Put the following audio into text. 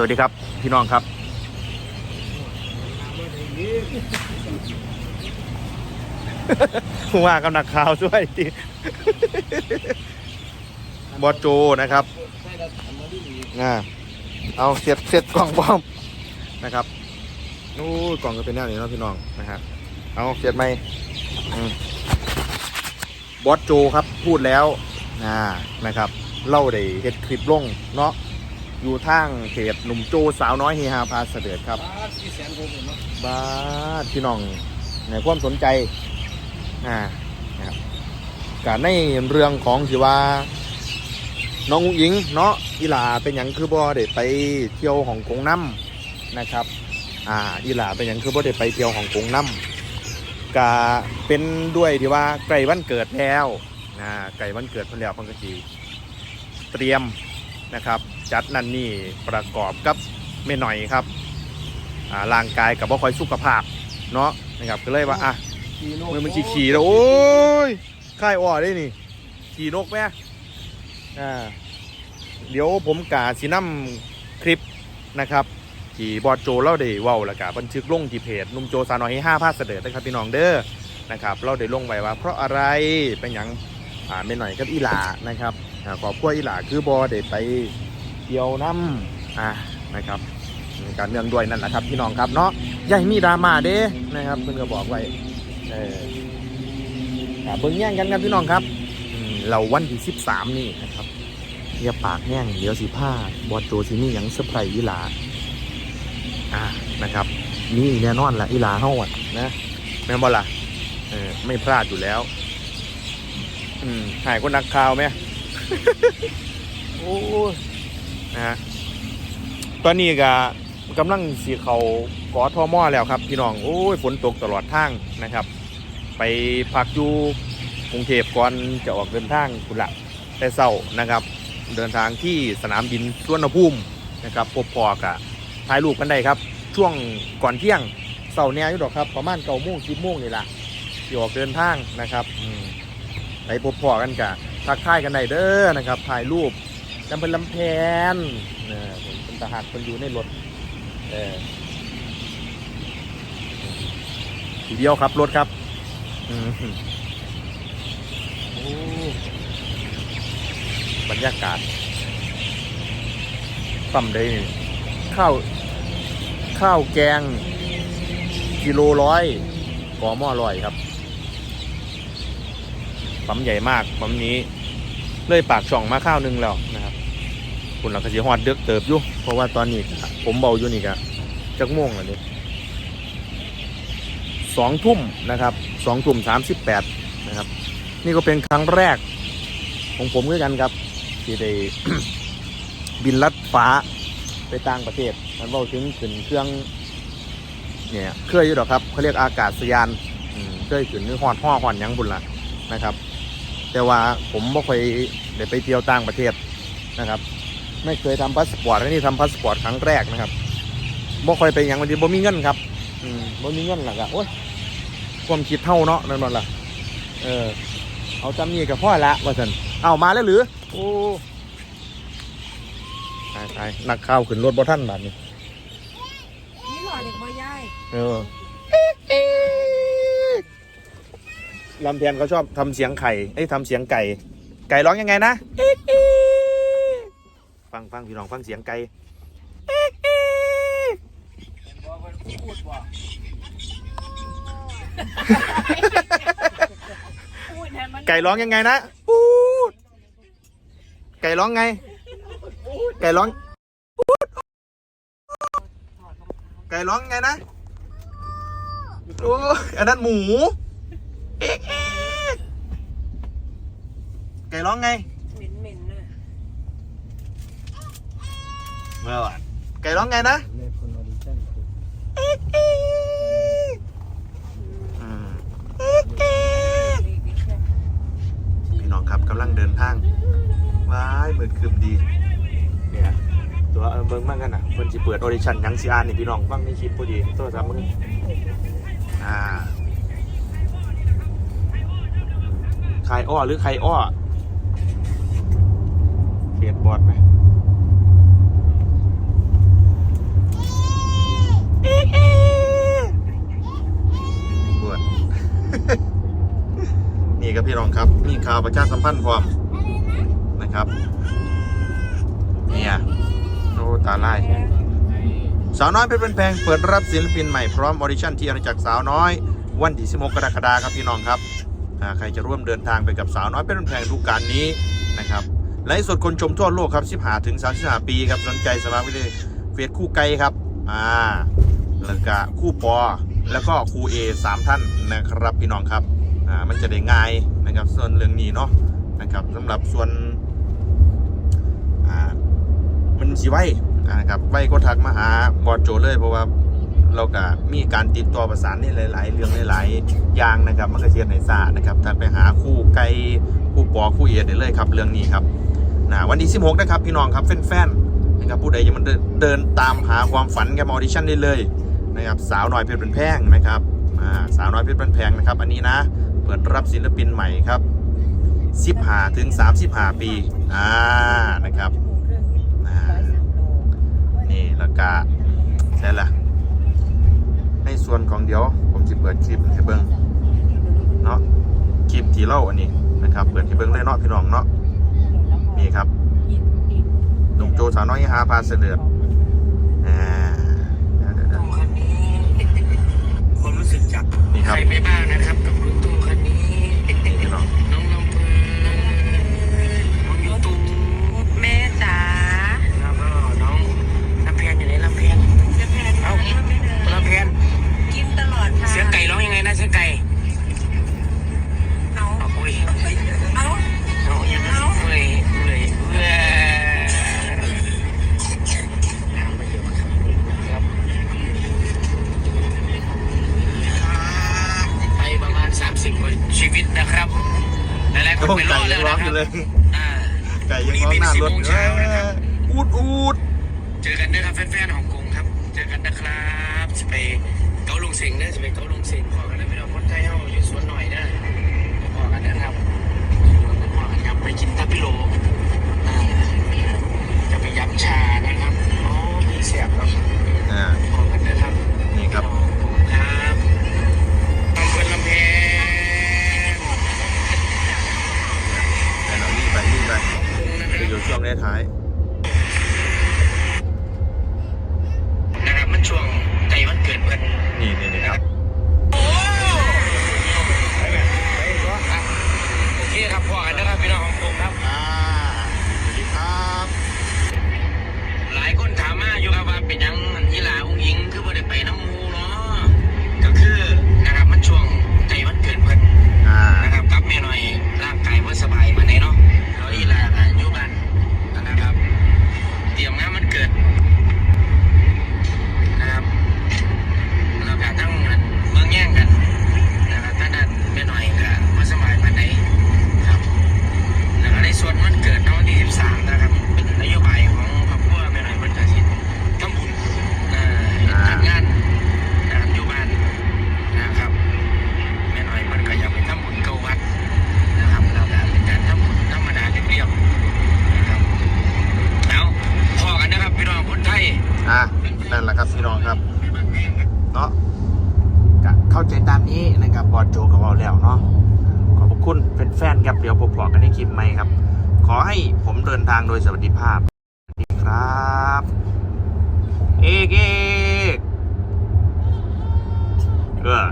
สวัสดีครับ พี่น้องครับ ผู้ว่ากำนักข่าวด้วยจริงบอสโจนะครับอ่าเอาเสร็จเสร็จกล่องบอมนะครับนู้นกล่องก็เป็นแนวนี้เนาะพี่น้องนะครับเอาเสร็จไหมอืมบอสโจครับพูดแล้วอ่านะครับ เล่าได้เฮ็ดคลิปลงเนาะ อยู่ทางเพจหนุ่มโจสาวน้อยเฮฮาพาเสด็จครับสี่แสนหกเนาะบ้าพี่น้องในความสนใจอ่านะครับการในเรื่องของที่ว่า น้องอุ๋งอิงเนาะอีหลาเป็นอย่างคือบ่ได้ไปเที่ยวของกงน้ำนะครับ อ่าอีหลาเป็นอย่างคือบ่ได้ไปเที่ยวของกงน้ำกาเป็นด้วยที่ว่าใกล้วันเกิดแล้วนะใกล้วันเกิดเพิ่นแล้วเพิ่นก็สิเตรียมนะครับ จัดนั่นนี่ประกอบกับแม่หน่อยครับอ่าร่างกายกับว่าคอยสุขภาพเนาะนะครับก็เลยว่าอะขี่นกมือมันขี่ขี่แล้วโอ้ยค่ายอ้อได้นี่ ขี่นกแม่อ่าเดี๋ยวผมกาสินํคลิปนะครับที่บอดโจเล่าได้เว้าแล้วก็บันทึกลงที่เพจหนุ่มโจสาวน้อยให้ห้าพาเสด็จนะครับพี่น้องเด้อนะครับเราได้ลงไว้ว่า เพราะอะไรเป็นอย่างอ่าไม่หน่อยกับอีหลานะครับอ่าขอบคุณอีหลาคือบอได้ไป เที่ยวน้ำอ่านะครับการเมืองด้วยนั่นแหละครับพี่น้องครับเนาะอย่าให้มีดราม่าเด้นะครับเพิ่นก็บอกไว้เออเบิ่งแย่งกันครับพี่น้องครับเราวันที่13นี่นะครับอย่าปากแย่งเดี๋ยวสิผ้าบอดโจสินี่ยังเซอร์ไพรส์อีลาอ่านะครับนี่แน่นอนแหละอีลาเฮาอะนะแม่บ่ล่ะเออไม่พลาดอยู่แล้ว อืมหายคนนักข่าวไหมโอ้ นะฮะตอนนี้ก็กำลังสีเขากอทอมอแล้วครับ พี่น้องโอ้ยฝนตกตลอดทางนะครับ ไปพักอยู่กรุงเทพก่อนจะออกเดินทางคุณละแต่เศร้านะครับ เดินทางที่สนามบินสุวรรณภูมินะครับพบพอกะถ่ายรูปกันได้ครับ ช่วงก่อนเที่ยงเสาร์เนี่ยอยู่ดอกครับ ประมาณเก้าโมงสิบโมงนี่แหละที่ออกเดินทางนะครับไปพบพอกันกะทักทายกันได้เด้อนะครับถ่ายรูป จำเป็นลำแพนนี่ยผมเป็นทหารคนอยู่ในรถเออทีเดียวครับรถครับอือบรรยากาศต่ำได้นี่ข้าวข้าวแกง กิโลร้อยกอหม้อร้อยครับปั๊มใหญ่มากปั๊มนี้ เลยปากช่องมาข้าวหนึงแล้วนะครับคุณหลักกสิฮอดเดือกเติบอยู่เพราะว่าตอนนี้ผมเบาอยู่นี่กะจักโมงแล้วนี่สองทุ่มนะครับสองทุ่มสามสิบแปดนะครับ นี่ก็เป็นครั้งแรก ของผมด้วยกันครับ ที่ได้บินลัดฟ้าไปต่างประเทศมันเบาถึงขึ้นเครื่องเนี่ยเครื่อยู่หรอครับเขาเรียกอากาศยานอืมเคยขึ้นนึกฮอดห่อหอนยังบุญละนะครับ แต่ว่าผมไม่เคยได้ไปเที่ยวต่างประเทศนะครับ ไม่เคยทำพาสปอร์ตอันนี้ทำพาสปอร์ตครั้งแรกนะครับบ่ค่อยไปหยังวันนี้บ่มีเงินครับอืมบ่มีเงินหลักอะโอ้ยความคิดเท่าเนาะนั่นนั่นล่ะเออ เอาจำนี่กับพ่อละว่าสันเอามาแล้วหรือโอ้ตายตายนักข่าวขึ้นรถบ่ท่านบาดนี้นี่หล่อเด็กบ่ยายเออ ลำเพียนเขาชอบทำเสียงไข่เอ้ยทำเสียงไก่ ไก่ร้องยังไงนะฟังฟังพี่น้องฟังเสียงไก่ไก่ร้องยังไงนะปูดไก่ร้องไง ไก่ร้องไก่ร้องไงนะโอ้อันนั้นหมู เอ๊ะเอ๊ะไก่ร้องไงเหม็นเหม็นๆน่ะเมื่อวานไก่ร้องไงนะเล่นคนออดิชั่นอืมเด็กๆแค่พี่น้องครับกำลังเดินทางว้ายมืดคืมดี เนี่ย ตัวเออเบิ่งมากกันนะเพิ่นสิเปิดออดิชั่นหยังสิอ่านนี่พี่น้องฟังในคลิปพอดีโทรศัพท์มึงอ่า คายอ้อหรือใครอ้อเขียนบอดไหมปวดนี่ครับพี่รองครับ นี่ข่าวประชาสัมพันธ์พร้อมนะครับ เนี่ยโอ้ตาไล่สาวน้อยเป็นแพงเปิดรับศิลปินใหม่พร้อมออริชั่นที่อาณาจักรสาวน้อย วันที่16กรกฎาคมครับพี่น้องครับ ใครจะร่วมเดินทางไปกับสาวน้อยเป็นแพงดูการนี้นะครับไลฟ์สดคนชมทั่วโลกครับ15ถึง35ปีครับสนใจสมัครไปเลยเฟซคู่ไกลครับอ่าแล้วก็คู่ปอแล้วก็ครูเอสามท่านนะครับพี่น้องครับอ่ามันจะได้ง่ายนะครับส่วนเรื่องนี้เนาะนะครับสำหรับส่วนอ่ามันสิไว้นะครับไว้ก็ทักมาหาบอสโจเลยเพราะว่า เราก็มีการติดต่อประสานในหลาย ๆ เรื่องหลายๆอย่างนะครับมันก็เชียนในซานะครับทักไปหาคู่ไกลคู่ปอคู่เอได้เลยครับเรื่องนี้ครับนะวันที่16นะครับพี่น้องครับแฟนๆนะครับผู้ใดยังมันเดินเดินตามหาความฝันกับออดิชั่นได้เลยนะครับสาวน้อยเพชรเป็นแพงนะครับอ่าสาวน้อยเพชรเป็นแพงนะครับ อันนี้นะเปิดรับศิลปินใหม่ครับ15ถึง35 ปีอ่านะครับอ่านี่แล้วก็ใช่ละ ในส่วนของเดี๋ยว ผมจะเปิดคลิปให้เบิ้งเนาะคลิปที่เล่าอันนี้นะครับ เปิดให้เบิ้งเลยเนาะพี่น้องเนาะนี่ครับหนุ่มโจสาวน้อยฮาพาเสด็จอ่าเดี๋ยวเดี๋ยวเดี๋ยวคันนี้ความรู้สึกจากนี่คใครัรบไปบ้างน ชีวิตนะครับหลายๆคนต้องไปรไก่อยัแล้งวร้อนะงคอรับยู่เลยอ่าไก่ยังร้องหน้ารถอยู่เลยอูดอูดเจอกันนะครับแฟนๆของกรุงครับ เจอกันนะครับจะไปเกาลุงเสิงนะจะไปเกาลุงเสิงขอกันนะพี่น้องคนไทยเฮาอยู่สวนหน่อยนะขอกันนะครับขอกันครับไปกินทับพิโลอ่าจะไปยำชานะครับโอ้มีเสียบครับ อ่า ขอกันนะครับ นี่ครับ ครับลำเพลินลำเพน แต่เรารีบไปรีบไป นะค จะ รับ อยู่ ช่วงท้ายนะครับมันช่วงใกล้วันเกิดเพื่อน ๆนี่นี่นี่ครับ โอ้ไปไหมไปตัวอะโอเคครับพอกันนะครับพี่น้องของผมครับ อ่าสวัสดีครับ หลายคนถามมาอยู่ครับว่าเป็นหยังอีหลาอุ้งยิงคือบ่ได้ไปน้ำหมูเนาะก็คือนะครับมันช่วงใกล้วันเกิดเพิ่น อ่า นะครับกับแม่หน่อยร่างกายบ่สบายมาไหนเนาะแล้วอีหลาก็อยู่บ้านนะครับ เตรียมงานมันเกิดนะครับแล้วก็ทั้งเมืองแย่งกันนะครับท่านนั้นแม่หน่อยก็บ่สบายมาไหนครับ แล้วก็ในส่วนวันเกิดน้องที่13นะครับ เป็นนโยบายของครอบครัวแม่หน่อยเพิ่นก็สิทำบุญเอ่อจัดงานนะครับอยู่บ้านนะครับแม่หน่อยเพิ่นก็อยากไปทำบุญเก้าวัดนะครับแล้วก็เป็นการทำบุญธรรมดาเรียบๆนะครับเอาพอกันนะครับพี่น้องคนไทย อะนั่นแหละครับพี่น้องครับเนาะก็เข้า ใจตามนี้นะครับบอดโจกับเราแล้วเนาะขอบพระคุณเป็นแฟนๆครับเดี๋ยวพบพอกันในคลิปใหม่ครับ ขอให้ผมเดินทางโดยสวัสดิภาพสวัสดีครับเอกเอกเออ